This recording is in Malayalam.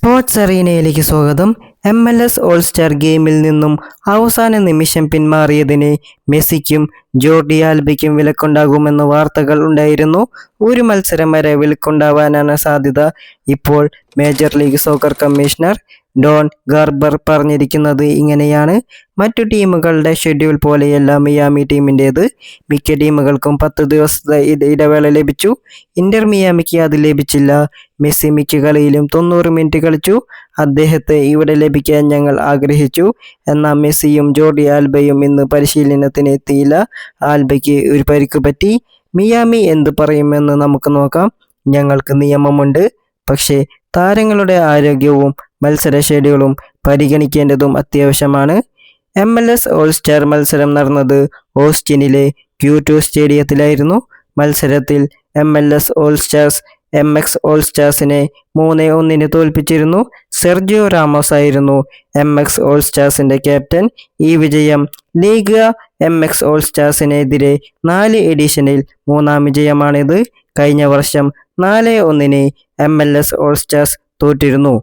സ്പോർട്സ് അറീനയിലേക്ക് സ്വാഗതം. M L S all star ഗെയിമിൽ നിന്നും അവസാന നിമിഷം പിന്മാറിയതിന് മെസ്സിക്കും ജോർഡി ആൽബയ്ക്കും വിലക്കുണ്ടാകുമെന്ന് വാർത്തകൾ ഉണ്ടായിരുന്നു. ഒരു മത്സരം വരെ വിലക്കുണ്ടാവാനാണ് സാധ്യത. ഇപ്പോൾ major league soccer commissioner Don Garber പറഞ്ഞിരിക്കുന്നത് ഇങ്ങനെയാണ്. മറ്റു ടീമുകളുടെ ഷെഡ്യൂൾ പോലെയല്ല മിയാമി ടീമിന്റേത്. മിക്ക ടീമുകൾക്കും പത്ത് ദിവസത്തെ ഇട- ഇടവേള ലഭിച്ചു. ഇന്റർ മിയാമിക്ക് അത് ലഭിച്ചില്ല. മെസ്സി മിക്ക കളിയിലും തൊണ്ണൂറ് മിനിറ്റ് കളിച്ചു. അദ്ദേഹത്തെ ഇവിടെ ലഭിക്കാൻ ഞങ്ങൾ ആഗ്രഹിച്ചു. എന്നാൽ മെസ്സിയും ജോർഡി ആൽബയും ഇന്ന് പരിശീലനത്തിന് എത്തിയില്ല. ആൽബയ്ക്ക് ഒരു പരിക്ക് പറ്റി. മിയാമി എന്ത് പറയുമെന്ന് നമുക്ക് നോക്കാം. ഞങ്ങൾക്ക് നിയമമുണ്ട്. പക്ഷേ താരങ്ങളുടെ ആരോഗ്യവും മത്സര ഷെഡ്യൂളും പരിഗണിക്കേണ്ടതും അത്യാവശ്യമാണ്. M L S all star മത്സരം നടന്നത് ഓസ്റ്റിനിലെ ക്യൂ ടു സ്റ്റേഡിയത്തിലായിരുന്നു. മത്സരത്തിൽ M L S all stars M X all സ്റ്റാർസിനെ മൂന്ന് ഒന്നിന് തോൽപ്പിച്ചിരുന്നു. സെർജിയോ റാമോസ് ആയിരുന്നു എം എക്സ് ഓൾ സ്റ്റാർസിന്റെ ക്യാപ്റ്റൻ. ഈ വിജയം ലീഗ എം എക്സ് ഓൾ സ്റ്റാർസിനെതിരെ നാല് എഡിഷനിൽ മൂന്നാം വിജയമാണിത്. കഴിഞ്ഞ വർഷം നാല് ഒന്നിന് M L S all stars തോറ്റിരുന്നു.